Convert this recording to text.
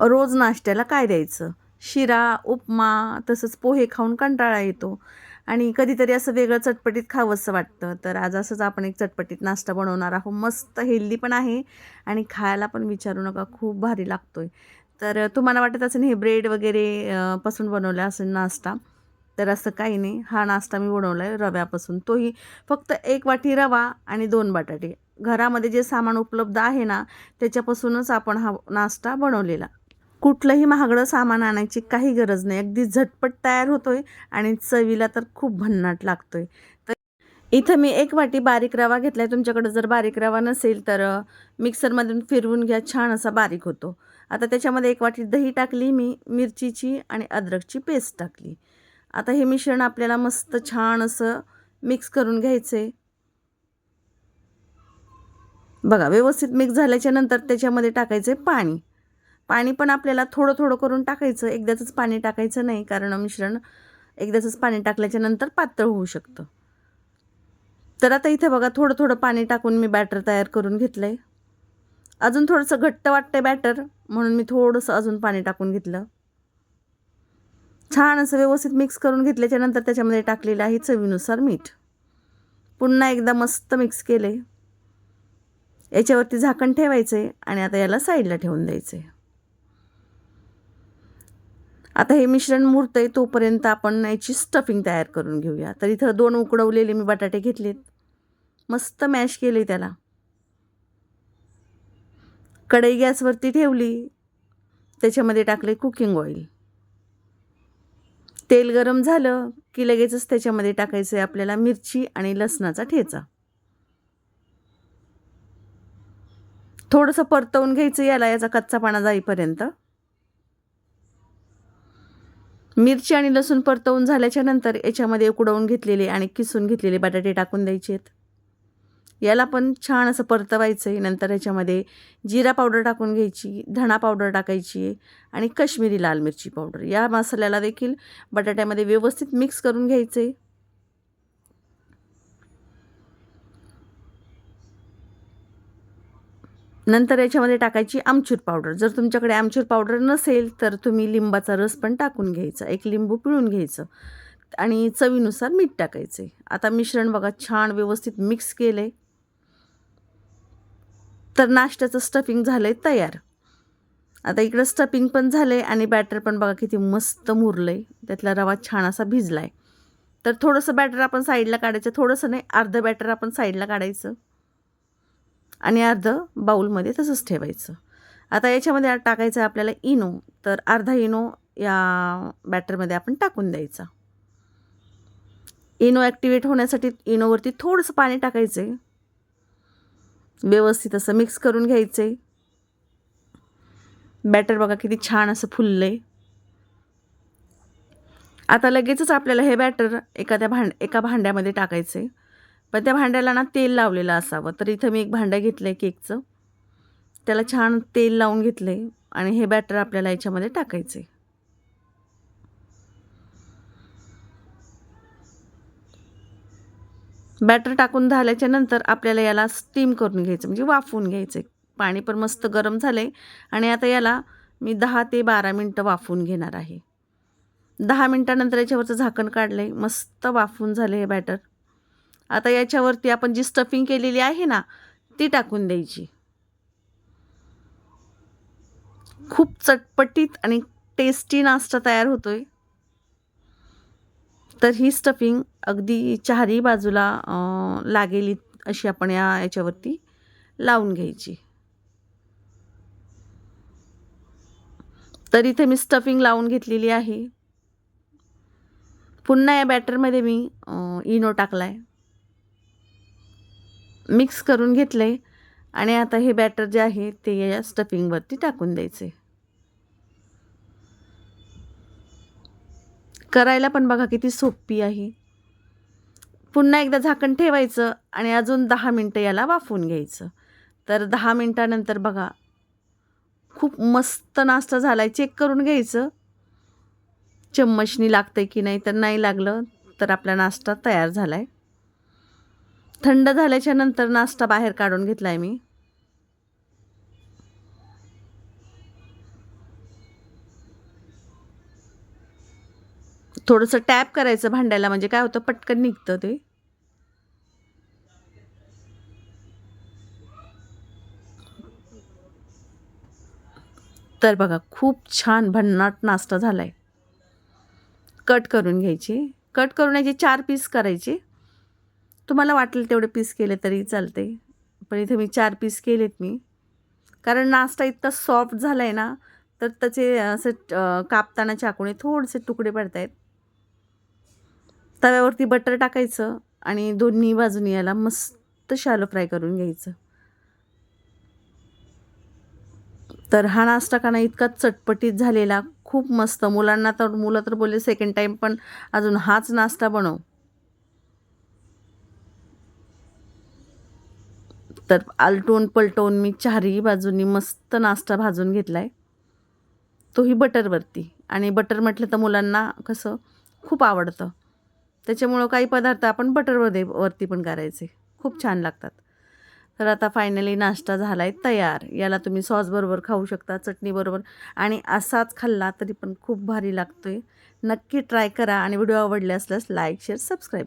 रोज नाश्त्याला काय द्यायचं? शिरा उपमा तसंच पोहे खाऊन कंटाळा येतो. आणि कधीतरी असं वेगळं चटपटीत खावंसं वाटतं. तर आज असंच आपण एक चटपटीत नाश्ता बनवणार आहोत. मस्त हेल्दी पण आहे आणि खायला पण विचारू नका खूप भारी लागतो आहे तर तुम्हाला वाटत असेल हे ब्रेड वगैरे पासून बनवला असेल नाश्ता तर असं काही नाही. हा नाश्ता मी बनवला आहे रव्यापासून. तोही फक्त एक वाटी रवा आणि दोन बटाटे. घरामध्ये जे सामान उपलब्ध आहे ना त्याच्यापासूनच आपण हा नाश्ता बनवलेला. कुठलंही महागडं सामान आणायची काही गरज नाही. अगदी झटपट तयार होतोय आणि चवीला तर खूप भन्नाट लागतोय. तर इथं मी एक वाटी बारीक रवा घेतलाय. तुमच्याकडे जर बारीक रवा नसेल तर मिक्सरमधून फिरवून घ्या. छान असा बारीक होतो. आता त्याच्यामध्ये एक वाटी दही टाकली मी मिरचीची आणि अद्रकची पेस्ट टाकली. आता हे मिश्रण आपल्याला मस्त छान असं मिक्स करून घ्यायचं आहे बघा व्यवस्थित मिक्स झाल्याच्यानंतर त्याच्यामध्ये टाकायचं आहे पाणी. पाणी पण आपल्याला थोडं थोडं करून टाकायचं. एकदाचंच पाणी टाकायचं नाही कारण मिश्रण एकदाचंच पाणी टाकल्याच्या नंतर पातळ होऊ शकतं. तर आता इथे बघा थोडं थोडं पाणी टाकून मी बॅटर तयार करून घेतलं आहे अजून थोडंसं घट्ट वाटतं बॅटर म्हणून मी थोडंसं अजून पाणी टाकून घेतलं. छान असं व्यवस्थित मिक्स करून घेतल्याच्या नंतर त्याच्यामध्ये टाकलेलं आहे चवीनुसार मीठ. पुन्हा एकदा मस्त मिक्स केले याच्यावरती झाकण ठेवायचं आहे आणि आता याला साईडला ठेवून द्यायचं आहे आता हे मिश्रण मुरतं आहे तोपर्यंत आपण याची स्टफिंग तयार करून घेऊया. तर इथं दोन उकडवलेले मी बटाटे घेतलेत. मस्त मॅश केले त्याला. कढई गॅसवरती ठेवली. त्याच्यामध्ये टाकले कुकिंग ऑइल तेल गरम झालं की लगेचच त्याच्यामध्ये टाकायचं आहे आपल्याला मिरची आणि लसणाचा ठेचा. थोडंसं परतवून घ्यायचं याला याचा कच्चा पाणा जाईपर्यंत. मिरची आणि लसूण परतवून झाल्याच्यानंतर याच्यामध्ये उकडवून घेतलेले आणि किसून घेतलेले बटाटे टाकून द्यायचे आहेत याला पण छान असं परतवायचं आहे नंतर याच्यामध्ये जिरा पावडर टाकून घ्यायची धणा पावडर टाकायची आणि कश्मीरी लाल मिरची पावडर. या मसाल्याला देखील बटाट्यामध्ये व्यवस्थित मिक्स करून घ्यायचं आहे नंतर याच्यामध्ये टाकायची आमचूर पावडर. जर तुमच्याकडे आमचूर पावडर नसेल तर तुम्ही लिंबाचा रस पण टाकून घ्यायचा. एक लिंबू पिळून घ्यायचं आणि चवीनुसार मीठ टाकायचे. आता मिश्रण बघा छान व्यवस्थित मिक्स केलं आहे तर नाश्त्याचं स्टफिंग झालं आहे तयार. आता इकडं स्टफिंग पण झालं आहे आणि बॅटर पण बघा किती मस्त मुरलं आहे त्यातला रवा छान असा भिजला आहे तर थोडंसं बॅटर आपण साईडला काढायचं थोडंसं नाही अर्धं बॅटर आपण साईडला काढायचं. आणि अर्धं बाऊलमध्ये तसंच ठेवायचं. आता याच्यामध्ये टाकायचं आहे आपल्याला इनो. तर अर्धा इनो या बॅटरमध्ये आपण टाकून द्यायचा. इनो ॲक्टिवेट होण्यासाठी इनोवरती थोडंसं पाणी टाकायचं आहे व्यवस्थित असं मिक्स करून घ्यायचं आहे बॅटर बघा किती छान असं फुललं आहे आता लगेचच आपल्याला हे बॅटर एखाद्या भांड एका भांड्यामध्ये टाकायचं आहे पण त्या भांड्याला ना तेल लावलेलं असावं. तर इथं मी एक भांडं घेतलं आहे केकचं. त्याला छान तेल लावून घेतलं आहे आणि हे बॅटर आपल्याला याच्यामध्ये टाकायचं आहे बॅटर टाकून झाल्याच्यानंतर आपल्याला याला स्टीम करून घ्यायचं म्हणजे वाफवून घ्यायचं आहे पाणी पण मस्त गरम झालं आहे आणि आता याला मी दहा ते बारा मिनटं वाफवून घेणार आहे. दहा मिनटानंतर याच्यावरचं झाकण काढलं आहे मस्त वाफवून झालं हे बॅटर. आता याच्यावरती आपण जी स्टफिंग केलेली आहे ना ती टाकून द्यायची. खूप चटपटीत आणि टेस्टी नाश्ता तयार होतोय. तर ही स्टफिंग अगदी चारही बाजूला लागेली लागेल अशी आपण या याच्यावरती लावून घ्यायची. तर इथे मी स्टफिंग लावून घेतलेली आहे. पुन्हा या बॅटरमध्ये मी इनो टाकला आहे मिक्स करून घेतलं आहे आणि आता हे बॅटर जे आहे ते या स्टफिंगवरती टाकून द्यायचे करायला पण बघा किती सोपी आहे. पुन्हा एकदा झाकण ठेवायचं आणि अजून दहा मिनटं याला वाफवून घ्यायचं. तर दहा मिनटानंतर बघा खूप मस्त नाश्ता झाला आहे चेक करून घ्यायचं. चम्मचनी लागतं आहे की नाही तर नाही लागलं तर आपला नाश्ता तयार झाला आहे थंड झाल्याच्यानंतर नाश्ता बाहेर काढून घेतला आहे मी. थोडंसं टॅप करायचं भांड्याला म्हणजे काय होतं पटकन निघतं ते. तर बघा खूप छान भन्नाट नाश्ता झाला आहे कट करून घ्यायची. कट करून याचे चार पीस करायचे. तुम्हाला वाटेल तेवढे पीस केले तरी चालते. पण इथे मी चार पीस केलेत मी. कारण नाश्ता इतका सॉफ्ट झाला आहे ना तर त्याचे असे कापताना चाकूने थोडेसे तुकडे पडत आहेत तव्यावरती बटर टाकायचं आणि दोन्ही बाजूनी याला मस्त शालो फ्राय करून घ्यायचं. तर हा नाश्ता का इतका चटपटीत झालेला खूप मस्त. मुलांना तर मुलं तर बोलले सेकंड टाईम पण अजून हाच नाश्ता बनव. तर आलटून पलटवून मी चारही बाजूनी मस्त नाश्ता भाजून घेतला आहे तोही बटरवरती. आणि बटर म्हटलं तर मुलांना कसं खूप आवडतं. त्याच्यामुळं काही पदार्थ आपण बटरमध्ये वरती पण करायचे. खूप छान लागतात. तर आता फायनली नाश्ता झाला आहे तयार. याला तुम्ही सॉसबरोबर खाऊ शकता चटणीबरोबर आणि असाच खाल्ला तरी पण खूप भारी लागतो आहे नक्की ट्राय करा आणि व्हिडिओ आवडले असल्यास लाईक शेअर सबस्क्राईब